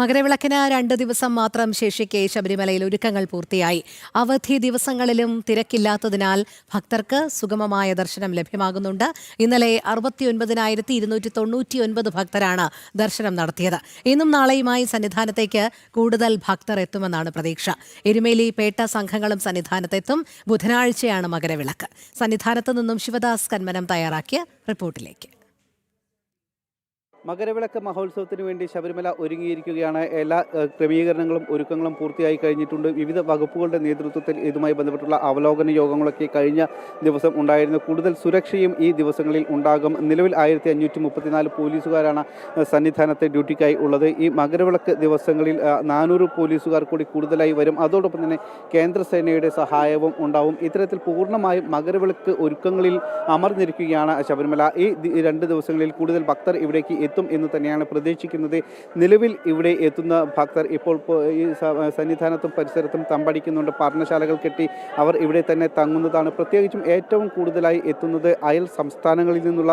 മകരവിളക്കിന് രണ്ട് ദിവസം മാത്രം ശേഷിക്കെ ശബരിമലയിൽ ഒരുക്കങ്ങൾ പൂർത്തിയായി. അവധി ദിവസങ്ങളിലും തിരക്കില്ലാത്തതിനാൽ ഭക്തർക്ക് സുഗമമായ ദർശനം ലഭ്യമാകുന്നുണ്ട്. ഇന്നലെ അറുപത്തിയൊൻപതിനായിരത്തി ഇരുന്നൂറ്റി തൊണ്ണൂറ്റിയൊൻപത് ഭക്തരാണ് ദർശനം നടത്തിയത്. ഇന്നും നാളെയുമായി സന്നിധാനത്തേക്ക് കൂടുതൽ ഭക്തർ എത്തുമെന്നാണ് പ്രതീക്ഷ. എരുമേലി പേട്ട സംഘങ്ങളും സന്നിധാനത്തെത്തും. ബുധനാഴ്ചയാണ് മകരവിളക്ക്. സന്നിധാനത്ത് നിന്നും ശിവദാസ് കന്മനം തയ്യാറാക്കിയ റിപ്പോർട്ടിലേക്ക്. മകരവിളക്ക് മഹോത്സവത്തിന് വേണ്ടി ശബരിമല ഒരുങ്ങിയിരിക്കുകയാണ്. എല്ലാ ക്രമീകരണങ്ങളും ഒരുക്കങ്ങളും പൂർത്തിയായി കഴിഞ്ഞിട്ടുണ്ട്. വിവിധ വകുപ്പുകളുടെ നേതൃത്വത്തിൽ ഇതുമായി ബന്ധപ്പെട്ടുള്ള അവലോകന യോഗങ്ങളൊക്കെ കഴിഞ്ഞ ദിവസം ഉണ്ടായിരുന്നു. കൂടുതൽ സുരക്ഷയും ഈ ദിവസങ്ങളിൽ ഉണ്ടാകും. നിലവിൽ ആയിരത്തി അഞ്ഞൂറ്റി മുപ്പത്തിനാല് പോലീസുകാരാണ് സന്നിധാനത്ത് ഡ്യൂട്ടിക്കായി ഉള്ളത്. ഈ മകരവിളക്ക് ദിവസങ്ങളിൽ നാനൂറ് പോലീസുകാർ കൂടി കൂടുതലായി വരും. അതോടൊപ്പം തന്നെ കേന്ദ്രസേനയുടെ സഹായവും ഉണ്ടാവും. ഇത്തരത്തിൽ പൂർണമായും മകരവിളക്ക് ഒരുക്കങ്ങളിൽ അമർന്നിരിക്കുകയാണ് ശബരിമല. ഈ രണ്ട് ദിവസങ്ങളിൽ കൂടുതൽ ഭക്തർ ഇവിടേക്ക് എത്തും എന്ന് തന്നെയാണ് പ്രതീക്ഷിക്കുന്നത്. നിലവിൽ ഇവിടെ എത്തുന്ന ഭക്തർ ഇപ്പോൾ ഈ സന്നിധാനത്തും പരിസരത്തും തമ്പടിക്കുന്നുണ്ട്. പർണശാലകൾ കെട്ടി അവർ ഇവിടെ തന്നെ തങ്ങുന്നതാണ്. പ്രത്യേകിച്ചും ഏറ്റവും കൂടുതലായി എത്തുന്നത് അയൽ സംസ്ഥാനങ്ങളിൽ നിന്നുള്ള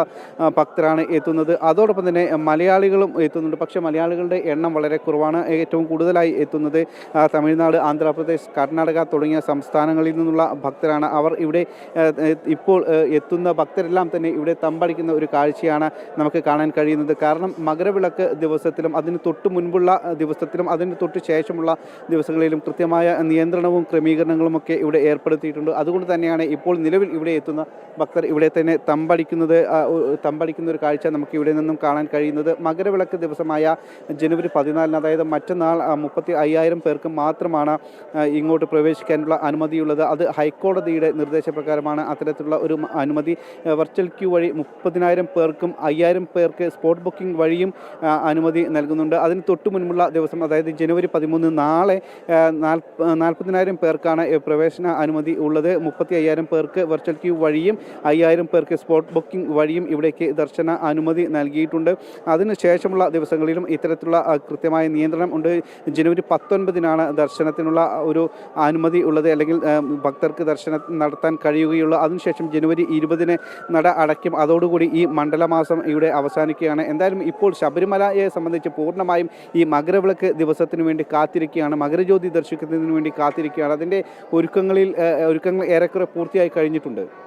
ഭക്തരാണ് എത്തുന്നത്. അതോടൊപ്പം തന്നെ മലയാളികളും എത്തുന്നുണ്ട്. പക്ഷേ മലയാളികളുടെ എണ്ണം വളരെ കുറവാണ് ഏറ്റവും കൂടുതലായി എത്തുന്നത്. തമിഴ്നാട് ആന്ധ്രാപ്രദേശ് കർണാടക തുടങ്ങിയ സംസ്ഥാനങ്ങളിൽ നിന്നുള്ള ഭക്തരാണ് അവർ ഇവിടെ ഇപ്പോൾ എത്തുന്ന ഭക്തരെല്ലാം തന്നെ ഇവിടെ തമ്പടിക്കുന്ന ഒരു കാഴ്ചയാണ് നമുക്ക് കാണാൻ കഴിയുന്നത്. കാരണം മകരവിളക്ക് ദിവസത്തിലും അതിന് തൊട്ട് മുൻപുള്ള ദിവസത്തിലും അതിന് തൊട്ട് ശേഷമുള്ള ദിവസങ്ങളിലും കൃത്യമായ നിയന്ത്രണവും ക്രമീകരണങ്ങളും ഒക്കെ ഇവിടെ ഏർപ്പെടുത്തിയിട്ടുണ്ട്. അതുകൊണ്ട് തന്നെയാണ് ഇപ്പോൾ നിലവിൽ ഇവിടെ എത്തുന്ന ഭക്തർ ഇവിടെ തന്നെ തമ്പടിക്കുന്നത് തമ്പടിക്കുന്ന ഒരു കാഴ്ച നമുക്ക് ഇവിടെ നിന്നും കാണാൻ കഴിയുന്നത്. മകരവിളക്ക് ദിവസമായ ജനുവരി പതിനാലിന് അതായത് മറ്റന്നാൾ മുപ്പത്തി അയ്യായിരം പേർക്ക് മാത്രമാണ് ഇങ്ങോട്ട് പ്രവേശിക്കാനുള്ള അനുമതിയുള്ളത്. അത് ഹൈക്കോടതിയുടെ നിർദ്ദേശപ്രകാരമാണ് അത്തരത്തിലുള്ള ഒരു അനുമതി. വെർച്വൽ ക്യൂ വഴി മുപ്പതിനായിരം പേർക്കും അയ്യായിരം പേർക്ക് സ്പോട്ട് ബുക്കിംഗ് വഴിയും അനുമതി നൽകുന്നുണ്ട്. അതിന് തൊട്ട് മുൻപുള്ള ദിവസം അതായത് ജനുവരി പതിമൂന്ന് നാളെ നാൽപ്പതിനായിരം പേർക്കാണ് പ്രവേശന അനുമതി ഉള്ളത്. മുപ്പത്തി അയ്യായിരം പേർക്ക് വെർച്വൽ ക്യൂ വഴിയും അയ്യായിരം പേർക്ക് സ്പോട്ട് ബുക്കിംഗ് വഴിയും ഇവിടേക്ക് ദർശന അനുമതി നൽകിയിട്ടുണ്ട്. അതിന് ശേഷമുള്ള ദിവസങ്ങളിലും ഇത്തരത്തിലുള്ള കൃത്യമായ നിയന്ത്രണം ഉണ്ട്. ജനുവരി പത്തൊൻപതിനാണ് ദർശനത്തിനുള്ള ഒരു അനുമതി ഉള്ളത്. അല്ലെങ്കിൽ ഭക്തർക്ക് ദർശനം നടത്താൻ കഴിയുകയുള്ളൂ. അതിനുശേഷം ജനുവരി ഇരുപതിന് നട അടയ്ക്കും. അതോടുകൂടി ഈ മണ്ഡലമാസം ഇവിടെ അവസാനിക്കുകയാണ്. എന്തായാലും ഇപ്പോൾ ശബരിമലയെ സംബന്ധിച്ച് പൂർണമായും ഈ മകരവിളക്ക് ദിവസത്തിന് വേണ്ടി കാത്തിരിക്കുകയാണ്. മകരജ്യോതി ദർശിക്കുന്നതിന് വേണ്ടി കാത്തിരിക്കുകയാണ്. അതിന്റെ ഒരുക്കങ്ങളിൽ ഒരുക്കങ്ങൾ ഏറെക്കുറെ പൂർത്തിയായി കഴിഞ്ഞിട്ടുണ്ട്.